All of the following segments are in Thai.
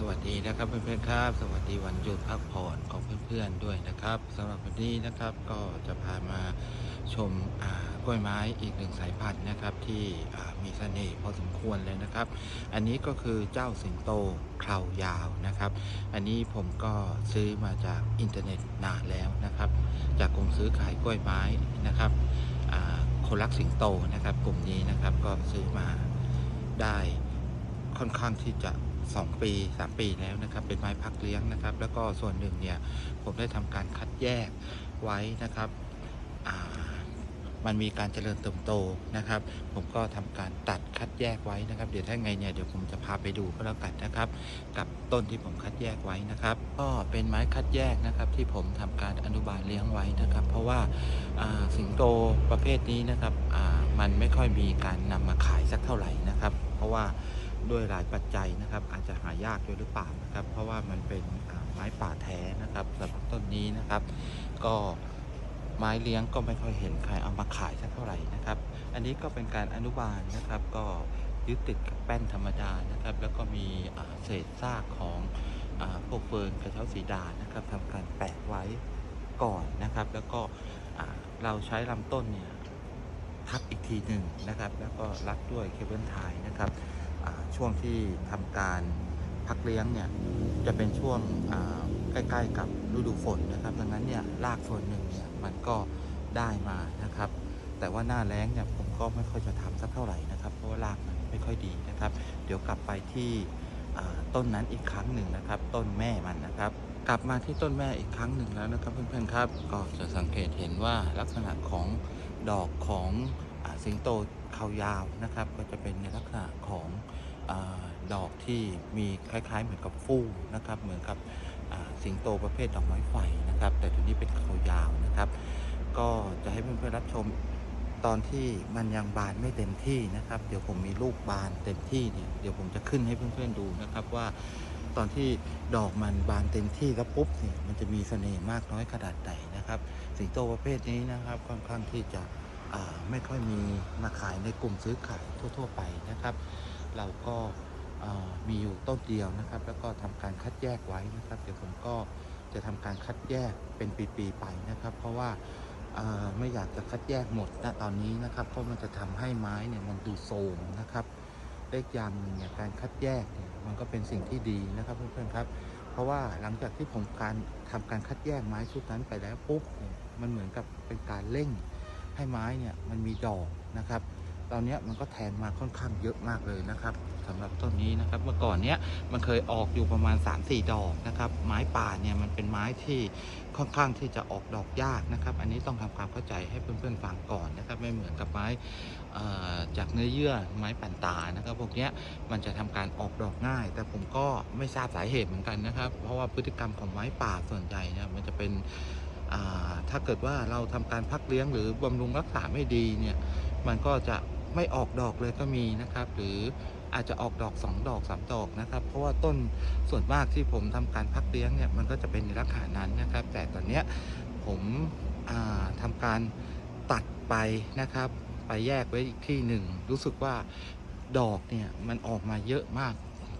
สวัสดีนะครับเพื่อนๆครับ สวัสดีวันหยุดพักผ่อนของเพื่อนๆด้วยนะครับสำหรับวันนี้นะครับก็จะพามาชมกล้วยไม้อีกหนึ่งสายพันธุ์นะครับที่มีเสน่ห์พอสมควรเลยนะครับ อันนี้ก็คือเจ้าสิงโตคราวยาวนะครับ อันนี้ผมก็ซื้อมาจากอินเทอร์เน็ตนานแล้วนะครับ จากกลุ่มซื้อขายกล้วยไม้นะครับคนรักสิงโตนะครับ กลุ่มนี้นะครับก็ซื้อมาได้ค่อนข้างที่จะ 2 ปี 3 ปีแล้วนะครับ เป็นไม้พักเลี้ยงนะครับ แล้วก็ส่วนหนึ่งเนี่ยผมได้ทำการคัดแยกไว้นะครับมันมีการเจริญเติบโตนะครับ ผมก็ทำการตัดคัดแยกไว้นะครับ เดี๋ยวถ้าไงเนี่ยเดี๋ยวผมจะพาไปดูก็แล้วกันนะครับ กับต้นที่ผมคัดแยกไว้นะครับ ก็เป็นไม้คัดแยกนะครับที่ผมทำการอนุบาลเลี้ยงไว้นะครับ เพราะว่าสิงโตประเภทนี้นะครับมันไม่ค่อยมีการนำมาขายสักเท่าไหร่นะครับ เพราะว่า ด้วยหลายปัจจัยนะครับ อาจจะหายากด้วยหรือเปล่านะครับ เพราะว่ามันเป็นไม้ป่าแท้นะครับสำหรับต้นนี้นะครับ ก็ไม้เลี้ยงก็ไม่ค่อยเห็นใครเอามาขายสักเท่าไหร่นะครับ อันนี้ก็เป็นการอนุบาลนะครับ ก็ยึดติดกับแป้นธรรมดานะครับ แล้วก็มีเศษซากของอพวกเฟิร์นกระเช้าสีดานะครับทำการแปะไว้ก่อนนะครับ แล้วก็เราใช้ลำต้นเนี่ยทับอีกทีหนึ่งนะครับ แล้วก็รัดด้วยเคเบิลไทยนะครับ ช่วงที่ทำการพักเลี้ยงเนี่ยจะเป็นช่วงใกล้ๆกับฤดูฝนนะครับ ดังนั้นเนี่ยรากส่วนหนึ่งเนี่ยมันก็ได้มานะครับ แต่ว่าหน้าแล้งเนี่ยผมก็ไม่ค่อยจะทำสักเท่าไหร่นะครับ เพราะว่ารากมันไม่ค่อยดีนะครับ เดี๋ยวกลับไปที่ต้นนั้นอีกครั้งหนึ่งนะครับ ต้นแม่มันนะครับ กลับมาที่ต้นแม่อีกครั้งหนึ่งแล้วนะครับเพื่อนๆครับ ก็จะสังเกตเห็นว่าลักษณะของดอกของอสิงโตเขายาวนะครับ ก็จะเป็นในลักษณะของอ ดอกที่มีคล้าย ๆ เหมือนกับฟูกนะครับเหมือนกับสิงโตประเภทดอกไม้ไฟนะครับ แต่ตัวนี้เป็นเขายาวนะครับ ก็จะให้เพื่อนๆรับชมตอนที่มันยังบานไม่เต็มที่นะครับ เดี๋ยวผมมีลูกบานเต็มที่เนี่ยเดี๋ยวผมจะขึ้นให้เพื่อนๆดูนะครับว่าตอนที่ดอกมันบานเต็มที่แล้วปุ๊บเนี่ยมันจะมีเสน่ห์มากน้อยขนาดไหนนะครับ สิงโตประเภทนี้นะครับค่อนข้างที่จะไม่ค่อยมีมาขายในกลุ่มซื้อขายทั่ว ๆ ไปนะครับ เราก็ มีอยู่ต้นเดียวนะครับ แล้วก็ทำการคัดแยกไว้นะครับ เดี๋ยวผมก็จะทำการคัดแยกเป็นปีๆไปนะครับ เพราะว่าไม่อยากจะคัดแยกหมดณตอนนี้นะครับ เพราะมันจะทำให้ไม้เนี่ยมันดูโทรมนะครับเลขยางเนี่ยการคัดแยกเนี่ยมันก็เป็นสิ่งที่ดีนะครับเพื่อนๆครับ เพราะว่าหลังจากที่ผมการทำการคัดแยกไม้ชุดนั้นไปแล้วปุ๊บเนี่ยมันเหมือนกับเป็นการเร่งให้ไม้เนี่ยมันมีดอกนะครับ ตอนนี้มันก็แทงมาค่อนข้างเยอะมากเลยนะครับสำหรับต้นนี้นะครับ เมื่อก่อนเนี้ยมันเคยออกอยู่ประมาณ 3-4 ดอกนะครับ ไม้ป่าเนี่ยมันเป็นไม้ที่ค่อนข้างที่จะออกดอกยากนะครับ อันนี้ต้องทำความเข้าใจให้เพื่อนๆฟังก่อนนะครับ ไม่เหมือนกับไม้จากเนื้อเยื่อไม้ปั่นตานะครับ พวกเนี้ยมันจะทำการออกดอกง่าย แต่ผมก็ไม่ทราบสาเหตุเหมือนกันนะครับ เพราะว่าพฤติกรรมของไม้ป่าส่วนใหญ่เนี่ยมันจะเป็นถ้าเกิดว่าเราทำการพักเลี้ยงหรือบำรุงรักษาไม่ดีเนี่ยมันก็จะ ไม่ออกดอกเลยก็มีนะครับ หรืออาจจะออกดอก 2 ดอก 3 ดอกนะครับ เพราะว่าต้นส่วนมากที่ผมทำการพักเลี้ยงเนี่ยมันก็จะเป็นในลักษณะนั้นนะครับ แต่ตอนเนี้ยผมอ่าทำการตัดไปนะครับ ไปแยกไว้อีกที่หนึ่งรู้สึกว่าดอกเนี่ยมันออกมาเยอะมาก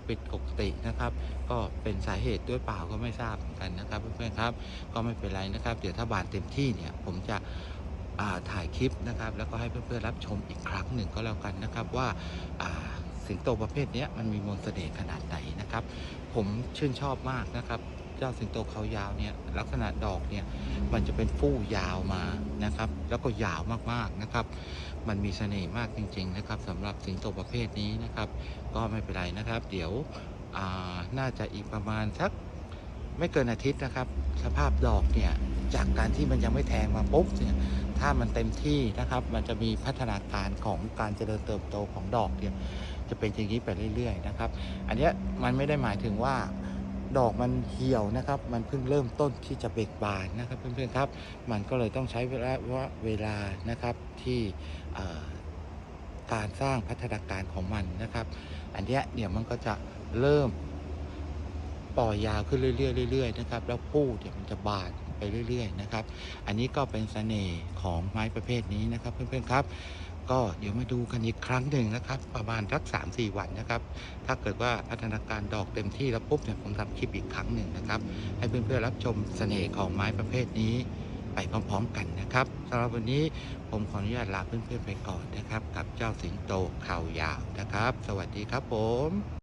ผิดปกตินะครับ ก็เป็นสาเหตุด้วยเปล่าก็ไม่ทราบเหมือนกันนะครับเพื่อนๆครับ ก็ไม่เป็นไรนะครับ เดี๋ยวถ้าบานเต็มที่เนี่ยผมจะ ถ่ายคลิปนะครับ แล้วก็ให้เพื่อนๆรับชมอีกครั้งหนึ่งก็แล้วกันนะครับว่าสิงโตประเภทนี้มันมีมนต์เสน่ห์ขนาดไหนนะครับ ผมชื่นชอบมากนะครับ เจ้าสิงโตเขายาวเนี่ยลักษณะดอกเนี่ยมันจะเป็นฟู่ยาวมานะครับ แล้วก็ยาวมากๆนะครับ มันมีเสน่ห์มากจริง ๆ นะครับสำหรับสิงโตประเภทนี้นะครับ ก็ไม่เป็นไรนะครับ เดี๋ยวน่าจะอีกประมาณสักไม่เกินอาทิตย์นะครับ สภาพดอกเนี่ยจากการที่มันยังไม่แทงมาปุ๊บเนี่ย ถ้ามันเต็มที่นะครับ มันจะมีพัฒนาการของการเจริญเติบโตของดอกเนี่ยจะเป็นอย่างนี้ไปเรื่อยๆนะครับ อันนี้มันไม่ได้หมายถึงว่าดอกมันเหี่ยวนะครับ มันเพิ่งเริ่มต้นที่จะเบิกบานนะครับ เพื่อนๆครับ มันก็เลยต้องใช้เวลาเวลานะครับที่การสร้างพัฒนาการของมันนะครับ อันนี้เดี๋ยวมันก็จะเริ่มปล่อยยาวขึ้นเรื่อยๆเรื่อยๆนะครับ แล้วผู้เดี๋ยวมันจะบาน ไปเรื่อยๆนะครับ อันนี้ก็เป็นเสน่ห์ของไม้ประเภทนี้นะครับเพื่อนๆครับ ก็เดี๋ยวมาดูกันอีกครั้งหนึ่งนะครับ ประมาณสักสามสี่วันนะครับ ถ้าเกิดว่าพัฒนาการดอกเต็มที่แล้วปุ๊บเนี่ยผมทำคลิปอีกครั้งหนึ่งนะครับ ให้เพื่อนๆรับชมเสน่ห์ของไม้ประเภทนี้ไปพร้อมๆกันนะครับสำหรับวันนี้ผมขออนุญาตลาเพื่อนๆไปก่อนนะครับ กับเจ้าสิงโตเข่ายาวนะครับ สวัสดีครับผม